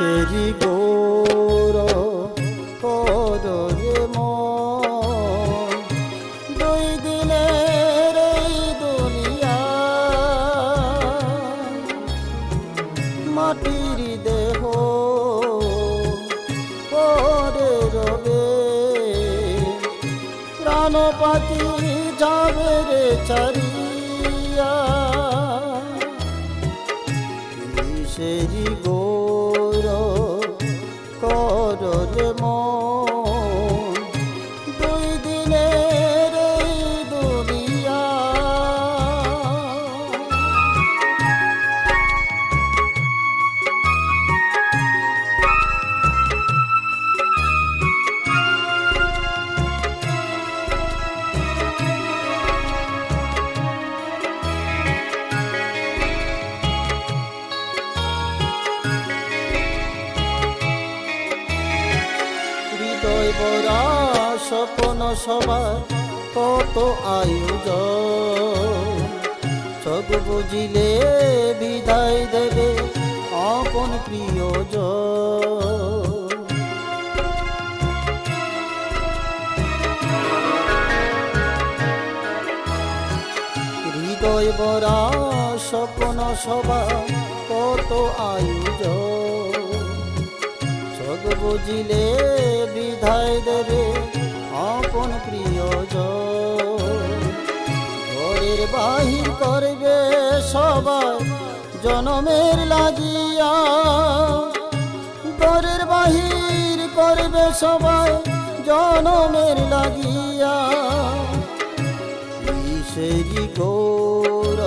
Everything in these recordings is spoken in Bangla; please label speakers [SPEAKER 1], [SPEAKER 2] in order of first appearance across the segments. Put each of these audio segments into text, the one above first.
[SPEAKER 1] কিসেরি গৌর কররে মন। দুই দিনের দুনিয়া মাটির দেহ পরে রবে। প্রাণ পাখি যাবে রে চারিয়া। কিসেরি গৌর কররে মন বরা স্বপ্ন সবার কত আয়োজন। চোখ বুঝিলে বিদায় দেবে আপন প্রিয়জন। হৃদয় বরা স্বপ্ন সবার কত আয়োজন। চোখ বুঝিলে বিধায় দেবে আপন প্রিয়জন। ঘরের বাহির করবে সবাই জনমের লাগিয়া। ঘরের বাহির করবে সবাই জনমের লাগিয়া। কিসেরি গৌর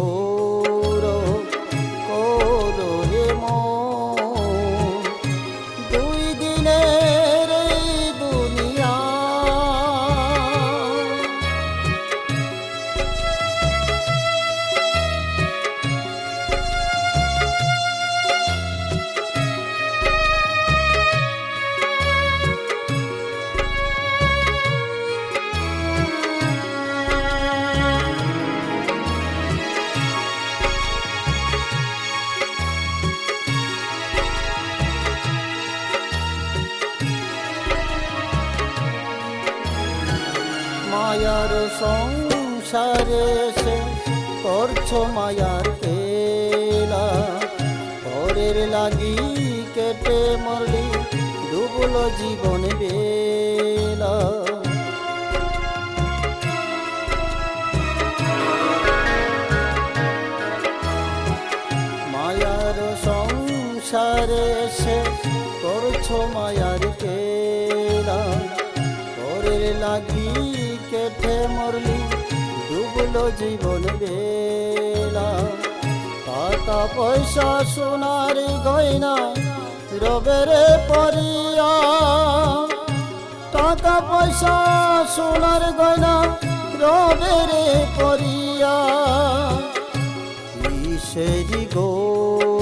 [SPEAKER 1] Oh. মায়ার সংসারে সে করছ মায়ার খেলা। পরের লাগি কেটে মরলি ডুবলো জীবন বেলা। মায়ার সংসারে সে করছ মায়ার কেটে মরলি, ডুবলো জীবন বেলা। টাকা পয়সা সোনার গয়না, রবের পরিয়া। টাকা পয়সা সোনার গয়না, রবের পরিয়া। কিসেরি গৌর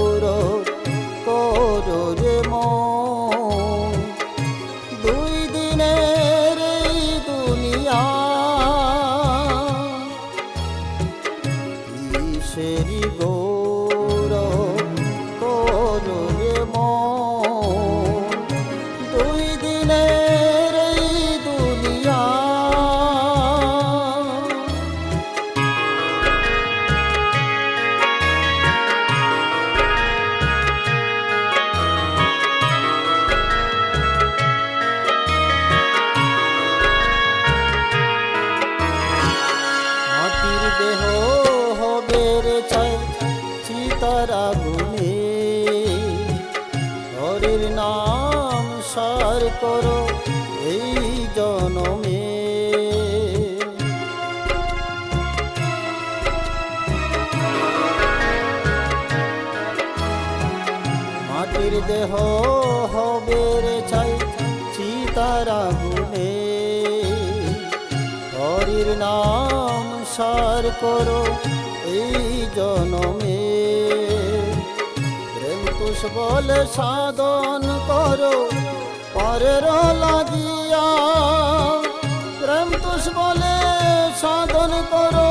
[SPEAKER 1] করো এই জনমে। মাটির দেহ হবে রে ছাই চিতার আগুনে। হরির নাম সার করো এই জনমে। প্রেম সাধন করো পরের লাগিয়া প্রেম তুষ বলে সাধন করো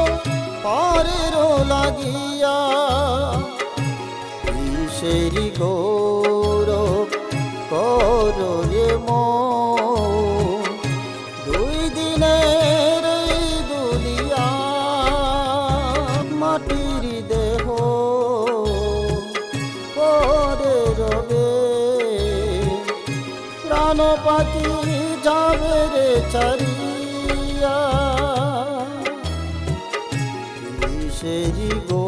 [SPEAKER 1] পরের লাগিয়া। কিসেরি গৌর করো রে মন। প্রাণ যাবের চারিয়া। সেরি গো